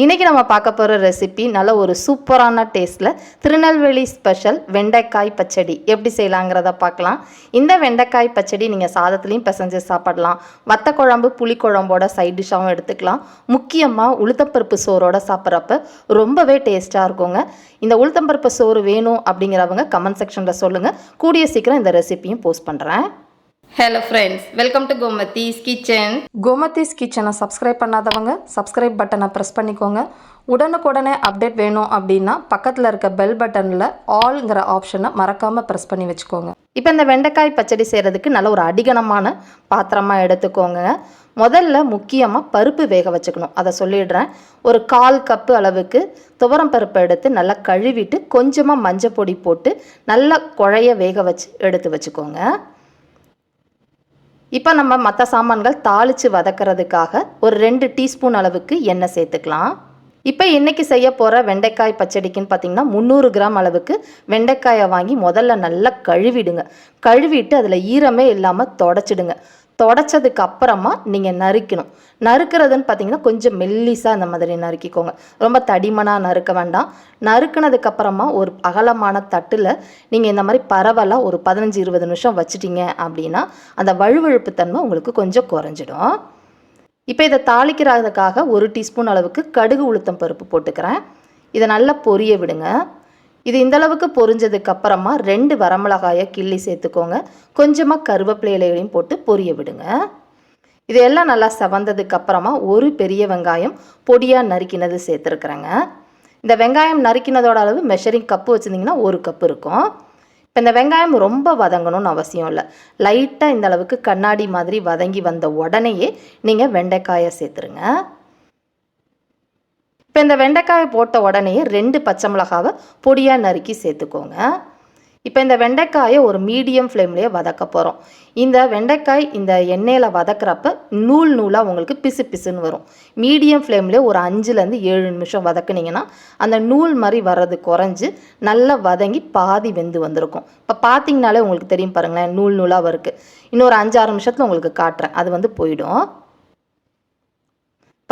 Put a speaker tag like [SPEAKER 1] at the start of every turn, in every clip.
[SPEAKER 1] இன்றைக்கி நம்ம பார்க்க போகிற ரெசிபி நல்ல ஒரு சூப்பரான டேஸ்ட்டில் திருநெல்வேலி ஸ்பெஷல் வெண்டைக்காய் பச்சடி. எப்படி செய்யலாங்கிறத பார்க்கலாம். இந்த வெண்டைக்காய் பச்சடி நீங்கள் சாதத்துலேயும் பிசைஞ்சு சாப்பிடலாம். வத்த குழம்பு புளிக்குழம்போட சைட் டிஷ்ஷாகவும் எடுத்துக்கலாம். முக்கியமாக உளுத்தம்பருப்பு சோறோட சாப்பிட்றப்ப ரொம்பவே டேஸ்ட்டாக இருக்குங்க. இந்த உளுத்தம்பருப்பு சோறு வேணும் அப்படிங்கிறவங்க கமெண்ட் செக்ஷனில் சொல்லுங்கள் கூடிய சீக்கிரம் இந்த ரெசிபியும் போஸ்ட் பண்ணுறேன் hello friends welcome to Gomathi's kitchen Gomathi's கிச்சனை சப்ஸ்கிரைப் பண்ணாதவங்க சப்ஸ்கிரைப் பட்டனை ப்ரெஸ் பண்ணிக்கோங்க. உடனுக்குடனே அப்டேட் வேணும் அப்படின்னா பக்கத்தில் இருக்க பெல் பட்டனில் ஆல்ங்கிற ஆப்ஷனை மறக்காமல் ப்ரெஸ் பண்ணி வச்சுக்கோங்க. இப்போ இந்த வெண்டைக்காய் பச்சடி செய்கிறதுக்கு நல்ல ஒரு அடிகனமான பாத்திரமாக எடுத்துக்கோங்க. முதல்ல முக்கியமாக பருப்பு வேக வச்சுக்கணும். அதை சொல்லிடுறேன். ஒரு கால் கப்பு அளவுக்கு துவரம் பருப்பை எடுத்து நல்லா கழுவிட்டு கொஞ்சமாக மஞ்சள் பொடி போட்டு நல்லா குழைய வேக வச்சு எடுத்து வச்சுக்கோங்க. இப்போ நம்ம மற்ற சாமான்கள் தாளித்து வதக்கிறதுக்காக ஒரு ரெண்டு டீஸ்பூன் அளவுக்கு எண்ணெய் சேர்த்துக்கலாம். இப்போ இன்றைக்கி செய்ய போகிற வெண்டைக்காய் பச்சடிக்குன்னு பார்த்தீங்கன்னா முந்நூறு கிராம் அளவுக்கு வெண்டைக்காயை வாங்கி முதல்ல நல்லா கழுவிடுங்க. கழுவிட்டு அதில் ஈரமே இல்லாமல் தொடச்சிடுங்க. தொடச்சதுக்கு அப்புறமா நீங்கள் நறுக்கணும். நறுக்கிறதுன்னு பார்த்தீங்கன்னா கொஞ்சம் மெல்லிசாக அந்த மாதிரி நறுக்கிக்கோங்க. ரொம்ப தடிமனாக நறுக்க வேண்டாம். நறுக்கினதுக்கப்புறமா ஒரு அகலமான தட்டில் நீங்கள் இந்த மாதிரி பரவலாக ஒரு பதினஞ்சு இருபது நிமிஷம் வச்சுட்டீங்க அப்படின்னா அந்த வழுவழுப்பு தன்மை உங்களுக்கு கொஞ்சம் குறைஞ்சிடும். இப்போ இதை தாளிக்கிறதுக்காக ஒரு டீஸ்பூன் அளவுக்கு கடுகு உளுத்தம் பருப்பு போட்டுக்கிறேன். இதை நல்லா பொரிய விடுங்க. இது இந்த அளவுக்கு பொரிஞ்சதுக்கு அப்புறமா ரெண்டு வரமிளகாயை கிள்ளி சேர்த்துக்கோங்க. கொஞ்சமாக கருவேப்பிலை இலைகளையும் போட்டு பொரிய விடுங்க. இது எல்லாம் நல்லா செவந்ததுக்கு அப்புறமா ஒரு பெரிய வெங்காயம் பொடியாக நறுக்கினது சேர்த்துருக்குறேங்க. இந்த வெங்காயம் நறுக்கினதோட அளவு மெஷரிங் கப்பு வச்சுருந்தீங்கன்னா ஒரு கப்பு இருக்கும். இப்போ இந்த வெங்காயம் ரொம்ப வதங்கணும்னு அவசியம் இல்லை. லைட்டாக இந்த அளவுக்கு கண்ணாடி மாதிரி வதங்கி வந்த உடனேயே நீங்கள் வெண்டைக்காயை சேர்த்துருங்க. இப்போ இந்த வெண்டைக்காயை போட்ட உடனே ரெண்டு பச்சை மிளகாவை பொடியாக நறுக்கி சேர்த்துக்கோங்க. இப்போ இந்த வெண்டைக்காயை ஒரு மீடியம் ஃப்ளேம்லேயே வதக்க போகிறோம் இந்த வெண்டைக்காய் இந்த எண்ணெயில் வதக்குறப்ப நூல் நூலாக உங்களுக்கு பிசு பிசுன்னு வரும். மீடியம் ஃப்ளேம்லேயே ஒரு அஞ்சுலேருந்து ஏழு நிமிஷம் வதக்குனீங்கன்னா அந்த நூல் மாதிரி வர்றது குறைஞ்சி நல்லா வதங்கி பாதி வெந்து வந்திருக்கும். இப்போ பார்த்தீங்கனாலே உங்களுக்கு தெரியும் பாருங்களேன் நூல் நூலாக இருக்குது இன்னொரு அஞ்சாறு நிமிஷத்தில் உங்களுக்கு காட்டுறேன். அது வந்து போயிடும்.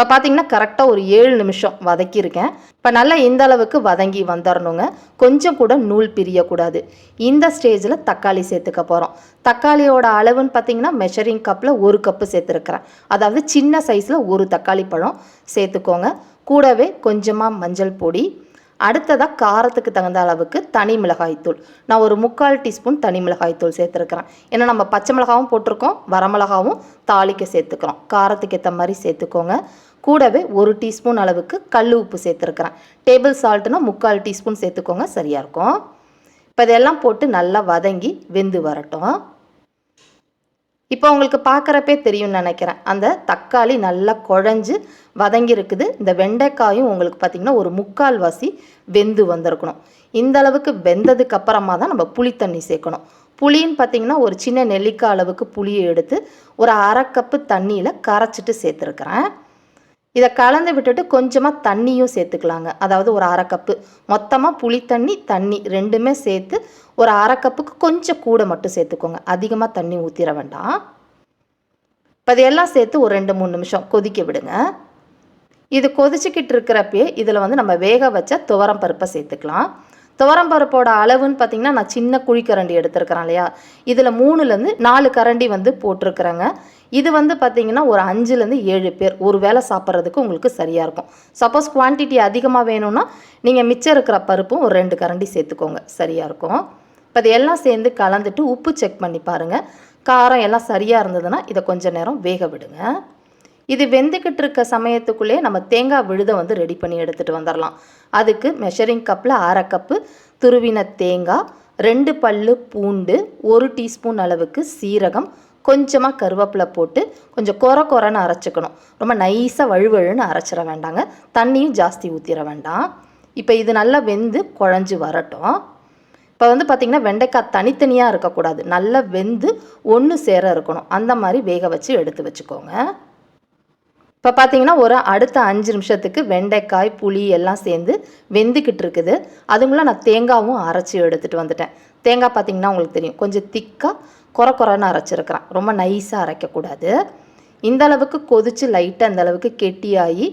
[SPEAKER 1] இப்போ பார்த்தீங்கன்னா கரெக்டாக ஒரு ஏழு நிமிஷம் வதக்கியிருக்கேன். இப்போ நல்லா இந்த அளவுக்கு வதங்கி வந்துடணுங்க கொஞ்சம் கூட நூல் பிரியக்கூடாது. இந்த ஸ்டேஜில் தக்காளி சேர்த்துக்க போகிறோம் தக்காளியோட அளவுன்னு பார்த்தீங்கன்னா மெஷரிங் கப்பில் ஒரு கப்பு சேர்த்துருக்குறேன். அதாவது சின்ன சைஸில் ஒரு தக்காளி பழம் சேர்த்துக்கோங்க. கூடவே கொஞ்சமாக மஞ்சள் பொடி அடுத்ததாக காரத்துக்கு தகுந்த அளவுக்கு தனி மிளகாய்த்தூள். நான் ஒரு முக்கால் டீஸ்பூன் தனி மிளகாய்த்தூள் சேர்த்துருக்குறேன். ஏன்னா நம்ம பச்சை மிளகாவும் போட்டிருக்கோம் வரமிளகாவும் தாளிக்க சேர்த்துக்கிறோம். காரத்துக்கு ஏற்ற மாதிரி சேர்த்துக்கோங்க. கூடவே ஒரு டீஸ்பூன் அளவுக்கு கல் உப்பு சேர்த்துருக்குறேன். டேபிள் சால்ட்டுனா முக்கால் டீஸ்பூன் சேர்த்துக்கோங்க சரியாக இருக்கும். இப்போ இதெல்லாம் போட்டு நல்லா வதங்கி வெந்து வரட்டும். இப்போ உங்களுக்கு பார்க்குறப்பே தெரியும்னு நினைக்கிறேன். அந்த தக்காளி நல்லா குழஞ்சு வதங்கி இருக்குது இந்த வெண்டைக்காயும் உங்களுக்கு பார்த்திங்கன்னா ஒரு முக்கால் வாசி வெந்து வந்திருக்கணும். இந்த அளவுக்கு வெந்ததுக்கு அப்புறமா தான் நம்ம புளி தண்ணி சேர்க்கணும். புளின்னு பார்த்திங்கன்னா ஒரு சின்ன நெல்லிக்காய் அளவுக்கு புளியை எடுத்து ஒரு அரை கப்பு தண்ணியில் கரைச்சிட்டு சேர்த்துருக்குறேன். இதை கலந்து விட்டுட்டு கொஞ்சமாக தண்ணியும் சேர்த்துக்கலாங்க. அதாவது ஒரு அரை கப்பு. மொத்தமாக புளி தண்ணி தண்ணி ரெண்டுமே சேர்த்து ஒரு அரை கப்புக்கு கொஞ்சம் கூட மட்டும் சேர்த்துக்கோங்க. அதிகமாக தண்ணி ஊற்றிட வேண்டாம். இப்போ இதையெல்லாம் சேர்த்து ஒரு ரெண்டு மூணு நிமிஷம் கொதிக்க விடுங்க. இது கொதிச்சுக்கிட்டு இருக்கிறப்பயே இதில் வந்து நம்ம வேக வச்ச துவரம் பருப்பை சேர்த்துக்கலாம். துவரம் பருப்போட அளவுன்னு பார்த்தீங்கன்னா நான் சின்ன குழிக்கரண்டி எடுத்திருக்கிறேன் இல்லையா? இதில் மூணுலேருந்து நாலு கரண்டி வந்து போட்டிருக்கிறேங்க. இது வந்து பார்த்தீங்கன்னா ஒரு அஞ்சுலேருந்து ஏழு பேர் ஒரு வேளை சாப்பிட்றதுக்கு உங்களுக்கு சரியாக இருக்கும். சப்போஸ் குவான்டிட்டி அதிகமாக வேணும்னா நீங்கள் மிச்சம் இருக்கிற பருப்பும் ஒரு ரெண்டு கரண்டி சேர்த்துக்கோங்க. சரியாக இருக்கும். இப்போ இது எல்லாம் சேர்ந்து கலந்துட்டு உப்பு செக் பண்ணி பாருங்கள் காரம் எல்லாம் சரியாக இருந்ததுன்னா இதை கொஞ்சம் நேரம் வேக விடுங்க. இது வெந்துக்கிட்டு இருக்க சமயத்துக்குள்ளேயே நம்ம தேங்காய் விழுதை வந்து ரெடி பண்ணி எடுத்துகிட்டு வந்துடலாம் அதுக்கு மெஷரிங் கப்பில் அரை கப்பு துருவின தேங்காய் ரெண்டு பல்லு பூண்டு ஒரு டீஸ்பூன் அளவுக்கு சீரகம் கொஞ்சமாக கருவேப்பிலை போட்டு கொஞ்சம் கொர கொரன்னு அரைச்சிக்கணும். ரொம்ப நைஸாக வழுவழுன்னு அரைச்சிட வேண்டாங்க. தண்ணியும் ஜாஸ்தி ஊற்றிட வேண்டாம். இப்போ இது நல்லா வெந்து குழஞ்சி வரட்டும். இப்போ வந்து பார்த்திங்கன்னா வெண்டைக்காய் தனித்தனியாக இருக்கக்கூடாது. நல்லா வெந்து ஒன்று சேர இருக்கணும். அந்த மாதிரி வேக வச்சு எடுத்து வச்சுக்கோங்க. இப்போ பார்த்தீங்கன்னா ஒரு அடுத்த அஞ்சு நிமிஷத்துக்கு வெண்டைக்காய் புளி எல்லாம் சேர்ந்து வெந்துக்கிட்டு இருக்குது. அதுக்குள்ளே நான் தேங்காவும் அரைச்சி எடுத்துகிட்டு வந்துட்டேன். தேங்காய் பார்த்தீங்கன்னா உங்களுக்கு தெரியும். கொஞ்சம் திக்காக குறை குறைன்னு அரைச்சிருக்கிறேன். ரொம்ப நைஸாக அரைக்கக்கூடாது. இந்த அளவுக்கு கொதித்து லைட்டாக இந்த அளவுக்கு கெட்டியாகி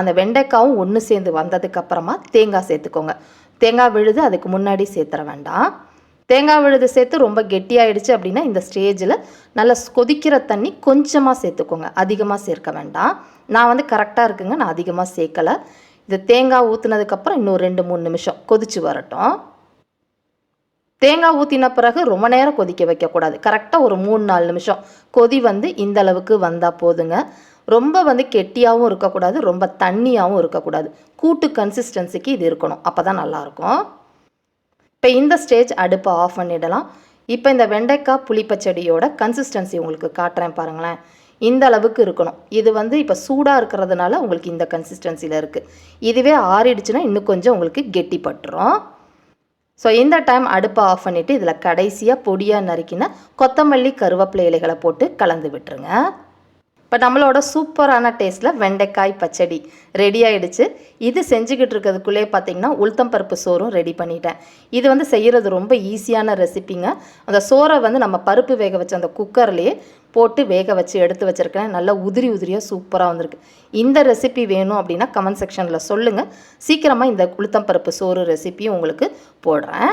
[SPEAKER 1] அந்த வெண்டைக்காவும் ஒன்று சேர்ந்து வந்ததுக்கப்புறமா தேங்காய் சேர்த்துக்கோங்க. தேங்காய் விழுது அதுக்கு முன்னாடி சேர்த்துற வேண்டாம். தேங்காய் விழுது சேர்த்து ரொம்ப கெட்டியாயிடுச்சு அப்படின்னா இந்த ஸ்டேஜில் நல்லா கொதிக்கிற தண்ணி கொஞ்சமாக சேர்த்துக்கோங்க. அதிகமாக சேர்க்க வேண்டாம். நான் வந்து கரெக்டாக இருக்குங்க. நான் அதிகமாக சேர்க்கலை. இது தேங்காய் ஊற்றுனதுக்கப்புறம் இன்னும் ரெண்டு மூணு நிமிஷம் கொதிச்சு வரட்டும். தேங்காய் ஊற்றின பிறகு ரொம்ப நேரம் கொதிக்க வைக்கக்கூடாது. கரெக்டாக ஒரு மூணு நாலு நிமிஷம். கொதி வந்து இந்த அளவுக்கு வந்தால் போதுங்க. ரொம்ப வந்து கெட்டியாகவும் இருக்கக்கூடாது. ரொம்ப தண்ணியாகவும் இருக்கக்கூடாது. கூட்டு கன்சிஸ்டன்சிக்கு இது இருக்கணும். அப்போ தான் நல்லாயிருக்கும் இப்போ இந்த ஸ்டேஜ் அடுப்பை ஆஃப் பண்ணிடலாம். இப்போ இந்த வெண்டைக்காய் புளிப்பச்செடியோட கன்சிஸ்டன்சி உங்களுக்கு காட்டுறேன் பாருங்களேன். இந்த அளவுக்கு இருக்கணும். இது வந்து இப்போ சூடாக இருக்கிறதுனால உங்களுக்கு இந்த கன்சிஸ்டன்சியில் இருக்குது இதுவே ஆறிடுச்சுன்னா இன்னும் கொஞ்சம் உங்களுக்கு கெட்டிப்பட்டுரும். ஸோ இந்த டைம் அடுப்பை ஆஃப் பண்ணிவிட்டு இதில் கடைசியாக பொடியாக நறுக்கின கொத்தமல்லி கருவேப்பிலை இலைகளை போட்டு கலந்து விட்டுருங்க. இப்போ நம்மளோட சூப்பரான டேஸ்ட்டில் வெண்டைக்காய் பச்சடி ரெடி ஆகிடுச்சு இது செஞ்சுக்கிட்டு இருக்கிறதுக்குள்ளே பார்த்தீங்கன்னா உளுத்தம்பருப்பு சோறும் ரெடி பண்ணிட்டேன். இது வந்து செய்கிறது ரொம்ப ஈஸியான ரெசிபிங்க அந்த சோறை வந்து நம்ம பருப்பு வேக வச்ச அந்த குக்கர்லேயே போட்டு வேக வச்சு எடுத்து வச்சுருக்கேன். நல்லா உதிரி உதிரியாக சூப்பராக வந்திருக்கு. இந்த ரெசிபி வேணும் அப்படின்னா கமெண்ட் செக்ஷனில் சொல்லுங்கள் சீக்கிரமாக இந்த உளுத்தம் பருப்பு சோறு ரெசிபியும் உங்களுக்கு போடுறேன்.